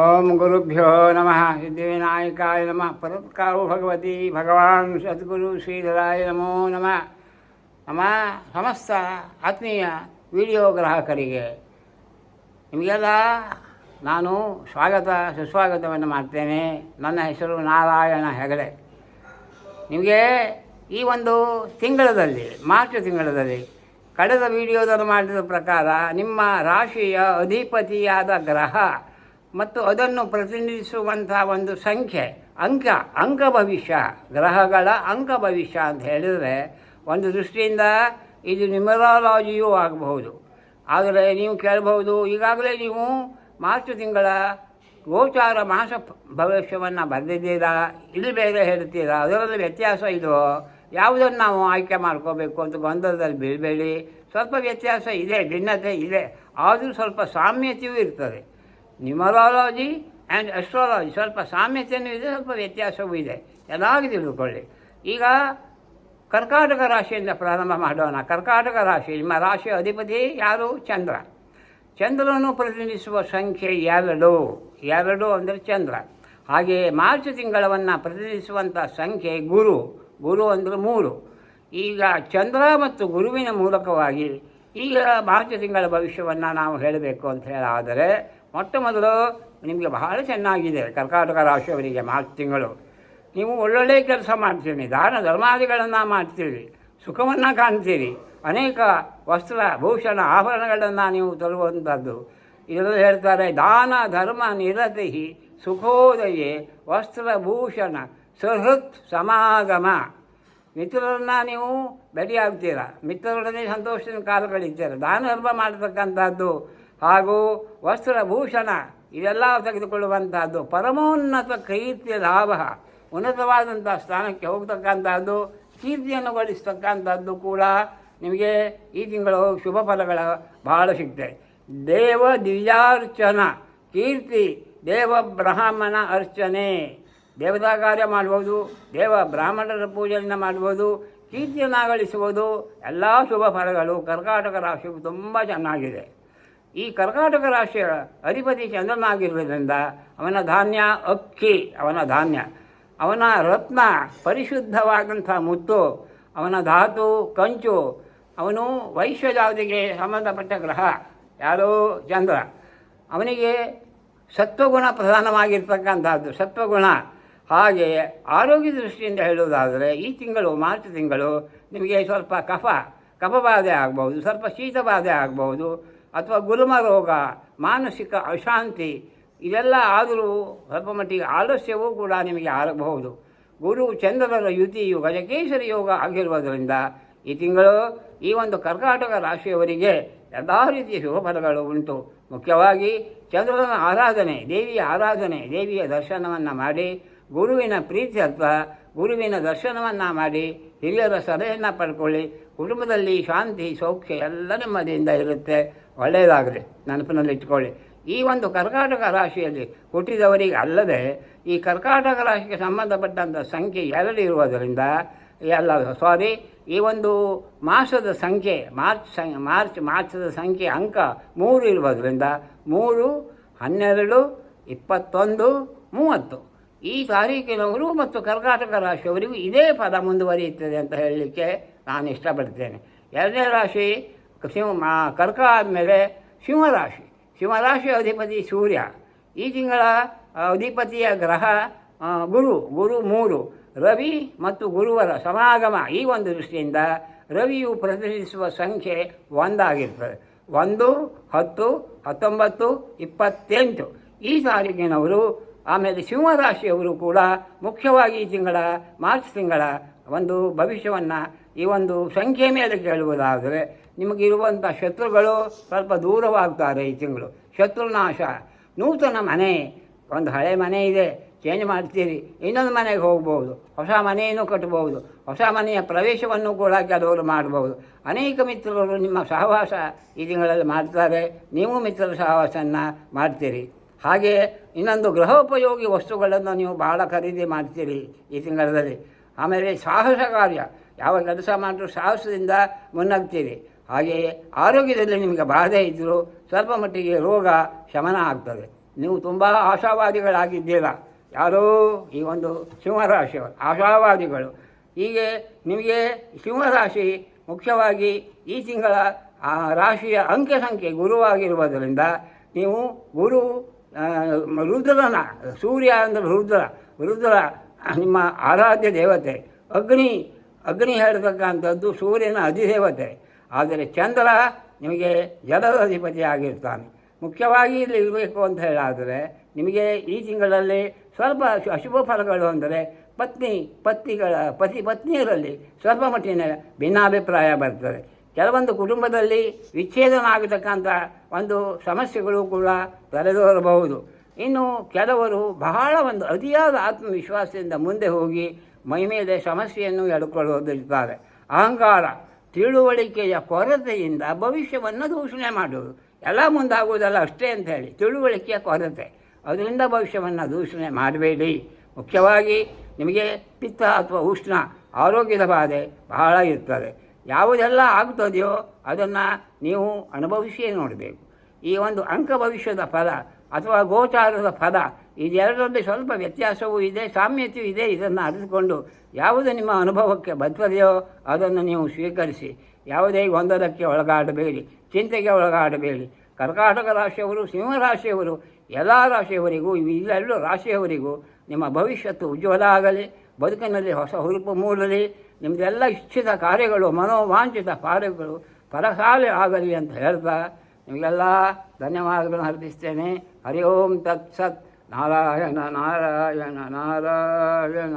ಓಂ ಗುರುಭ್ಯೋ ನಮಃ ಸಿದ್ಧಿವಿನಾಯಕಾಯ ನಮಃ ಪರೋತ್ಕಾರೋ ಭಗವತಿ ಭಗವಾನ್ ಸದ್ಗುರು ಶ್ರೀಧರಾಯ ನಮೋ ನಮಃ ನಮ್ಮ ಸಮಸ್ತ ಆತ್ಮೀಯ ವಿಡಿಯೋ ಗ್ರಾಹಕರಿಗೆ ನಿಮಗೆಲ್ಲ ನಾನು ಸ್ವಾಗತ, ಸುಸ್ವಾಗತವನ್ನು ಮಾಡ್ತೇನೆ. ನನ್ನ ಹೆಸರು ನಾರಾಯಣ ಹೆಗಡೆ. ನಿಮಗೆ ಈ ಒಂದು ತಿಂಗಳದಲ್ಲಿ, ಮಾರ್ಚ್ ತಿಂಗಳಲ್ಲಿ ಕಳೆದ ವಿಡಿಯೋದಲ್ಲಿ ಮಾಡಿದ ಪ್ರಕಾರ ನಿಮ್ಮ ರಾಶಿಯ ಅಧಿಪತಿಯಾದ ಗ್ರಹ ಮತ್ತು ಅದನ್ನು ಪ್ರತಿನಿಧಿಸುವಂಥ ಒಂದು ಸಂಖ್ಯೆ, ಅಂಕ ಅಂಕ ಭವಿಷ್ಯ ಗ್ರಹಗಳ ಅಂಕ ಭವಿಷ್ಯ ಅಂತ ಹೇಳಿದರೆ ಒಂದು ದೃಷ್ಟಿಯಿಂದ ಇದು ನ್ಯೂಮರಾಲಜಿಯೂ ಆಗಬಹುದು. ಆದರೆ ನೀವು ಕೇಳಬಹುದು, ಈಗಾಗಲೇ ನೀವು ಮಾರ್ಚ್ ತಿಂಗಳ ಗೋಚಾರ ಮಾಸ ಭವಿಷ್ಯವನ್ನು ಬರೆದಿದ್ದೀರಾ ಇಲ್ಲಿ ಬೇರೆ ಹೇಳ್ತೀರಾ, ಅದರಲ್ಲಿ ವ್ಯತ್ಯಾಸ ಇದೋ ಯಾವುದನ್ನು ನಾವು ಆಯ್ಕೆ ಮಾಡ್ಕೋಬೇಕು ಅಂತ ಗೊಂದಲದಲ್ಲಿ ಬೀಳಬೇಡಿ. ಸ್ವಲ್ಪ ವ್ಯತ್ಯಾಸ ಇದೆ, ಭಿನ್ನತೆ ಇದೆ, ಆದರೂ ಸ್ವಲ್ಪ ಸಾಮ್ಯತೆಯೂ ಇರ್ತದೆ. ನ್ಯೂಮರಾಲಜಿ ಆ್ಯಂಡ್ ಅಸ್ಟ್ರಾಲಜಿ ಸ್ವಲ್ಪ ಸಾಮ್ಯತೆಯೂ ಇದೆ ಸ್ವಲ್ಪ ವ್ಯತ್ಯಾಸವೂ ಇದೆ. ಎಲ್ಲಾಗಿ ತಿಳ್ಕೊಳ್ಳಿ. ಈಗ ಕರ್ಕಾಟಕ ರಾಶಿಯಿಂದ ಪ್ರಾರಂಭ ಮಾಡೋಣ. ಕರ್ಕಾಟಕ ರಾಶಿ, ನಿಮ್ಮ ರಾಶಿಯ ಅಧಿಪತಿ ಯಾರು? ಚಂದ್ರ. ಚಂದ್ರನು ಪ್ರತಿನಿಧಿಸುವ ಸಂಖ್ಯೆ ಎರಡು. ಎರಡು ಅಂದರೆ ಚಂದ್ರ. ಹಾಗೆಯೇ ಮಾರ್ಚ್ ತಿಂಗಳವನ್ನು ಪ್ರತಿನಿಧಿಸುವಂಥ ಸಂಖ್ಯೆ ಗುರು. ಗುರು ಅಂದರೆ ಮೂರು. ಈಗ ಚಂದ್ರ ಮತ್ತು ಗುರುವಿನ ಮೂಲಕವಾಗಿ ಈಗ ಮಾರ್ಚ್ ತಿಂಗಳ ಭವಿಷ್ಯವನ್ನು ನಾವು ಹೇಳಬೇಕು ಅಂತ ಹೇಳಾದರೆ ಮೊಟ್ಟ ಮೊದಲು ನಿಮಗೆ ಬಹಳ ಚೆನ್ನಾಗಿದೆ ಕರ್ಕಾಟಕ ರಾಶಿಯವರಿಗೆ ಮಾರ್ಚ್ ತಿಂಗಳು. ನೀವು ಒಳ್ಳೊಳ್ಳೆ ಕೆಲಸ ಮಾಡ್ತೀರಿ ದಾನ ಧರ್ಮಾದಿಗಳನ್ನು ಮಾಡ್ತೀರಿ, ಸುಖವನ್ನು ಕಾಣ್ತೀರಿ, ಅನೇಕ ವಸ್ತ್ರ, ಭೂಷಣ, ಆಭರಣಗಳನ್ನು ನೀವು ತರುವಂಥದ್ದು ಇದರಲ್ಲಿ ಹೇಳ್ತಾರೆ, ದಾನ, ಧರ್ಮ ನಿರತಿ ಸುಖೋದಯೇ ವಸ್ತ್ರಭೂಷಣ ಸುಹೃತ್, ಸಮಾಗಮ. ಮಿತ್ರರನ್ನು ನೀವು ಭೇಟಿಯಾಗ್ತೀರ ಮಿತ್ರರೊಡನೆ ಸಂತೋಷದ ಕಾಲ ಕಳೀತೀರ ದಾನ, ಧರ್ಮ ಮಾಡತಕ್ಕಂಥದ್ದು ಹಾಗೂ ವಸ್ತ್ರಭೂಷಣ ಇದೆಲ್ಲ ತೆಗೆದುಕೊಳ್ಳುವಂತಹದ್ದು ಪರಮೋನ್ನತ ಕೈತ್ಯ ಲಾಭ ಉನ್ನತವಾದಂಥ ಸ್ಥಾನಕ್ಕೆ ಹೋಗ್ತಕ್ಕಂಥದ್ದು ಕೀರ್ತಿಯನ್ನು ಗಳಿಸ್ತಕ್ಕಂಥದ್ದು ಕೂಡ ನಿಮಗೆ ಈ ತಿಂಗಳು ಶುಭ ಫಲಗಳ ಬಹಳ ಸಿಗ್ತದೆ. ದೇವ ದಿವ್ಯಾರ್ಚನ, ಕೀರ್ತಿ, ದೇವ ಬ್ರಾಹ್ಮಣ ಅರ್ಚನೆ. ದೇವತಾ ಕಾರ್ಯ ಮಾಡ್ಬೋದು, ದೇವ ಬ್ರಾಹ್ಮಣರ ಪೂಜೆಯನ್ನು ಮಾಡ್ಬೋದು ಕೀರ್ತಿಯನ್ನು ಗಳಿಸುವುದು ಎಲ್ಲ ಶುಭ ಫಲಗಳು. ಕರ್ನಾಟಕ ರಾಶಿ ತುಂಬ ಚೆನ್ನಾಗಿದೆ. ಈ ಕರ್ನಾಟಕ ರಾಶಿಯ ಅಧಿಪತಿ ಚಂದ್ರನಾಗಿರುವುದರಿಂದ ಅವನ ಧಾನ್ಯ ಅಕ್ಕಿ, ಅವನ ಧಾನ್ಯ, ಅವನ ರತ್ನ ಪರಿಶುದ್ಧವಾದಂಥ ಮುತ್ತು, ಅವನ ಧಾತು ಕಂಚು, ಅವನು ವೈಶ್ಯಜಾತಿಗೆ ಸಂಬಂಧಪಟ್ಟ ಗ್ರಹ, ಯಾರೋ? ಚಂದ್ರ. ಅವನಿಗೆ ಸತ್ವಗುಣ ಪ್ರಧಾನವಾಗಿರ್ತಕ್ಕಂಥದ್ದು, ಸತ್ವಗುಣ. ಹಾಗೆ ಆರೋಗ್ಯ ದೃಷ್ಟಿಯಿಂದ ಹೇಳುವುದಾದರೆ, ಈ ತಿಂಗಳು, ಮಾರ್ಚ್ ತಿಂಗಳು ನಿಮಗೆ ಸ್ವಲ್ಪ ಕಫ, ಕಫಬಾಧೆ ಆಗ್ಬೋದು, ಸ್ವಲ್ಪ ಶೀತಬಾಧೆ ಆಗ್ಬೋದು ಅಥವಾ ಗುಲ್ಮ ರೋಗ ಮಾನಸಿಕ ಅಶಾಂತಿ ಇದೆಲ್ಲ ಆದರೂ ಸ್ವಲ್ಪ ಮಟ್ಟಿಗೆ ಆಲಸ್ಯವೂ ಕೂಡ ನಿಮಗೆ ಆಗಬಹುದು. ಗುರು ಚಂದ್ರರ ಯುತಿಯು ಗಜಕೇಶ್ವರಿ ಯೋಗ ಆಗಿರುವುದರಿಂದ ಈ ತಿಂಗಳು ಈ ಒಂದು ಕರ್ಕಾಟಕ ರಾಶಿಯವರಿಗೆ ಎಲ್ಲ ರೀತಿಯ ಶುಭ ಫಲಗಳು ಉಂಟು. ಮುಖ್ಯವಾಗಿ ಚಂದ್ರನ ಆರಾಧನೆ, ದೇವಿಯ ಆರಾಧನೆ, ದೇವಿಯ ದರ್ಶನವನ್ನು ಮಾಡಿ ಗುರುವಿನ ಪ್ರೀತ್ಯರ್ಥ ಗುರುವಿನ ದರ್ಶನವನ್ನು ಮಾಡಿ, ಹಿರಿಯರ ಸಲಹೆಯನ್ನು ಪಡ್ಕೊಳ್ಳಿ. ಕುಟುಂಬದಲ್ಲಿ ಶಾಂತಿ, ಸೌಖ್ಯ ಎಲ್ಲ ನೆಮ್ಮದಿಯಿಂದ ಇರುತ್ತೆ. ಒಳ್ಳೆಯದಾಗಲಿ. ನೆನಪಿನಲ್ಲಿಟ್ಕೊಳ್ಳಿ ಈ ಒಂದು ಕರ್ಕಾಟಕ ರಾಶಿಯಲ್ಲಿ ಹುಟ್ಟಿದವರಿಗೆ ಅಲ್ಲದೆ, ಈ ಕರ್ಕಾಟಕ ರಾಶಿಗೆ ಸಂಬಂಧಪಟ್ಟಂಥ ಸಂಖ್ಯೆ ಎರಡು ಇರುವುದರಿಂದ, ಎಲ್ಲ ಸಾರಿ ಈ ಒಂದು ಮಾಸದ ಸಂಖ್ಯೆ, ಮಾರ್ಚ್ ಸಂ, ಮಾರ್ಚ್ ಮಾಸದ ಸಂಖ್ಯೆ ಅಂಕ ಮೂರು ಇರುವುದರಿಂದ, ಮೂರು, ಹನ್ನೆರಡು, ಇಪ್ಪತ್ತೊಂದು, ಮೂವತ್ತು. ಈ ತಾರೀಕಿನವರು ಮತ್ತು ಕರ್ನಾಟಕ ರಾಶಿಯವರಿಗೂ ಇದೇ ಪದ ಮುಂದುವರಿಯುತ್ತದೆ ಅಂತ ಹೇಳಲಿಕ್ಕೆ ನಾನು ಇಷ್ಟಪಡ್ತೇನೆ. ಎರಡನೇ ರಾಶಿ ಸಿಂಹ ಕರ್ಕ ಆದಮೇಲೆ ಸಿಂಹರಾಶಿ. ಸಿಂಹರಾಶಿ ಅಧಿಪತಿ ಸೂರ್ಯ. ಈ ತಿಂಗಳ ಅಧಿಪತಿಯ ಗ್ರಹ ಗುರು ಗುರು ಮೂರು. ರವಿ ಮತ್ತು ಗುರುವರ ಸಮಾಗಮ ಈ ಒಂದು ದೃಷ್ಟಿಯಿಂದ ರವಿಯು ಪ್ರತಿನಿಧಿಸುವ ಸಂಖ್ಯೆ ಒಂದಾಗಿರ್ತದೆ. ಒಂದು, ಹತ್ತು, ಹತ್ತೊಂಬತ್ತು, ಇಪ್ಪತ್ತೆಂಟು. ಈ ತಾರೀಕಿನವರು ಆಮೇಲೆ ಸಿಂಹರಾಶಿಯವರು ಕೂಡ ಮುಖ್ಯವಾಗಿ ಈ ತಿಂಗಳ, ಮಾರ್ಚ್ ತಿಂಗಳ ಒಂದು ಭವಿಷ್ಯವನ್ನು ಈ ಒಂದು ಸಂಖ್ಯೆ ಮೇಲೆ ಕೇಳುವುದಾದರೆ ನಿಮಗಿರುವಂಥ ಶತ್ರುಗಳು ಸ್ವಲ್ಪ ದೂರವಾಗ್ತಾರೆ ಈ ತಿಂಗಳು. ಶತ್ರುನಾಶ ನೂತನ ಮನೆ, ಒಂದು ಹಳೆ ಮನೆ ಇದೆ ಚೇಂಜ್ ಮಾಡ್ತೀರಿ, ಇನ್ನೊಂದು ಮನೆಗೆ ಹೋಗ್ಬೋದು. ಹೊಸ ಮನೆಯನ್ನು ಕಟ್ಟಬಹುದು ಹೊಸ ಮನೆಯ ಪ್ರವೇಶವನ್ನು ಕೂಡ ಕೆಲವರು ಮಾಡಬಹುದು ಅನೇಕ ಮಿತ್ರರು ನಿಮ್ಮ ಸಹವಾಸ ಈ ತಿಂಗಳಲ್ಲಿ ಮಾಡ್ತಾರೆ. ನೀವು ಮಿತ್ರರ ಸಹವಾಸವನ್ನು ಮಾಡ್ತೀರಿ. ಹಾಗೆ ಇನ್ನೊಂದು ಗೃಹೋಪಯೋಗಿ ವಸ್ತುಗಳನ್ನು ನೀವು ಬಹಳ ಖರೀದಿ ಮಾಡ್ತೀರಿ ಈ ತಿಂಗಳಲ್ಲಿ. ಆಮೇಲೆ ಸಾಹಸ ಕಾರ್ಯ. ಯಾವ ಕೆಲಸ ಮಾಡಿದ್ರು ಸಾಹಸದಿಂದ ಮುನ್ನಗ್ತೀರಿ. ಹಾಗೆಯೇ ಆರೋಗ್ಯದಲ್ಲಿ ನಿಮಗೆ ಬಾಧೆ ಇದ್ದರೂ ಸ್ವಲ್ಪ ಮಟ್ಟಿಗೆ ರೋಗ ಶಮನ ಆಗ್ತದೆ. ನೀವು ತುಂಬ ಆಶಾವಾದಿಗಳಾಗಿದ್ದೀರಾ. ಯಾರೋ ಈ ಒಂದು ಸಿಂಹರಾಶಿಯವರು ಆಶಾವಾದಿಗಳು. ಹೀಗೆ ನಿಮಗೆ ಸಿಂಹರಾಶಿ ಮುಖ್ಯವಾಗಿ ಈ ತಿಂಗಳ ರಾಶಿಯ ಅಂಕೆ ಸಂಖ್ಯೆ ಗುರುವಾಗಿರುವುದರಿಂದ ನೀವು ಗುರು ರುದ್ರನ ಸೂರ್ಯ ಅಂದರೆ ರುದ್ರ ರುದ್ರ ನಿಮ್ಮ ಆರಾಧ್ಯ ದೇವತೆ. ಅಗ್ನಿ ಅಗ್ನಿ ಹೇಳ್ತಕ್ಕಂಥದ್ದು ಸೂರ್ಯನ ಅಧಿದೇವತೆ. ಆದರೆ ಚಂದ್ರ ನಿಮಗೆ ಜಲದ ಅಧಿಪತಿ ಆಗಿರ್ತಾನೆ ಮುಖ್ಯವಾಗಿ ಇಲ್ಲಿ ಇರಬೇಕು ಅಂತ ಹೇಳಾದರೆ ನಿಮಗೆ ಈ ತಿಂಗಳಲ್ಲಿ ಸ್ವಲ್ಪ ಅಶು- ಅಶುಭ ಫಲಗಳು ಅಂದರೆ ಪತ್ನಿ, ಪತ್ನಿಗಳ, ಪತಿ, ಪತ್ನಿಯರಲ್ಲಿ ಸ್ವಲ್ಪ ಮಟ್ಟಿನ ಭಿನ್ನಾಭಿಪ್ರಾಯ ಬರ್ತದೆ. ಕೆಲವೊಂದು ಕುಟುಂಬದಲ್ಲಿ ವಿಚ್ಛೇದನ ಆಗತಕ್ಕಂಥ ಒಂದು ಸಮಸ್ಯೆಗಳು ಕೂಡ ತಲೆದೋರಬಹುದು ಇನ್ನು ಕೆಲವರು ಬಹಳ ಒಂದು ಅತಿಯಾದ ಆತ್ಮವಿಶ್ವಾಸದಿಂದ ಮುಂದೆ ಹೋಗಿ ಮೈಮೇಲೆ ಸಮಸ್ಯೆಯನ್ನು ಎಡ್ಕೊಳ್ಳೋದಿರ್ತಾರೆ ಅಹಂಕಾರ, ತಿಳುವಳಿಕೆಯ ಕೊರತೆಯಿಂದ ಭವಿಷ್ಯವನ್ನು ದೂಷಣೆ ಮಾಡುವುದು. ಎಲ್ಲ ಮುಂದಾಗುವುದಲ್ಲ ಅಷ್ಟೇ ಅಂತ ಹೇಳಿ, ತಿಳುವಳಿಕೆಯ ಕೊರತೆ. ಅದರಿಂದ ಭವಿಷ್ಯವನ್ನು ದೂಷಣೆ ಮಾಡಬೇಡಿ. ಮುಖ್ಯವಾಗಿ ನಿಮಗೆ ಪಿತ್ತ ಅಥವಾ ಉಷ್ಣ ಆರೋಗ್ಯದ ಬಾಧೆ ಬಹಳ ಇರ್ತದೆ. ಯಾವುದೆಲ್ಲ ಆಗ್ತದೆಯೋ ಅದನ್ನು ನೀವು ಅನುಭವಿಸಿಯೇ ನೋಡಬೇಕು. ಈ ಒಂದು ಅಂಕ ಭವಿಷ್ಯದ ಪದ ಅಥವಾ ಗೋಚಾರದ ಪದ ಇದೆರಡರಲ್ಲಿ ಸ್ವಲ್ಪ ವ್ಯತ್ಯಾಸವೂ ಇದೆ, ಸಾಮ್ಯತೆಯೂ ಇದೆ, ಇದನ್ನು ಅರಿತುಕೊಂಡು ಯಾವುದು ನಿಮ್ಮ ಅನುಭವಕ್ಕೆ ಬದ್ಧದೆಯೋ ಅದನ್ನು ನೀವು ಸ್ವೀಕರಿಸಿ. ಯಾವುದೇ ಗೊಂದಲಕ್ಕೆ ಒಳಗಾಡಬೇಡಿ, ಚಿಂತೆಗೆ ಒಳಗಾಡಬೇಡಿ. ಕರ್ಕಾಟಕ ರಾಶಿಯವರು ಸಿಂಹರಾಶಿಯವರು ಎಲ್ಲ ರಾಶಿಯವರಿಗೂ ಇವೆರಡು ರಾಶಿಯವರಿಗೂ ನಿಮ್ಮ ಭವಿಷ್ಯತ್ತು ಉಜ್ವಲ ಆಗಲಿ, ಬದುಕಿನಲ್ಲಿ ಹೊಸ ಹುರುಪು ಮೂಡಲಿ ನಿಮ್ಮದೆಲ್ಲ ಇಚ್ಛಿತ ಕಾರ್ಯಗಳು, ಮನೋವಾಂಛಿತ ಕಾರ್ಯಗಳು ಫಲಶಾಲಿ ಆಗಲಿ ಅಂತ ಹೇಳ್ತಾ ನಿಮಗೆಲ್ಲ ಧನ್ಯವಾದಗಳನ್ನು ಅರ್ಪಿಸ್ತೇನೆ. ಹರಿ ಓಂ ತತ್ಸತ್ ನಾರಾಯಣ ನಾರಾಯಣ ನಾರಾಯಣ.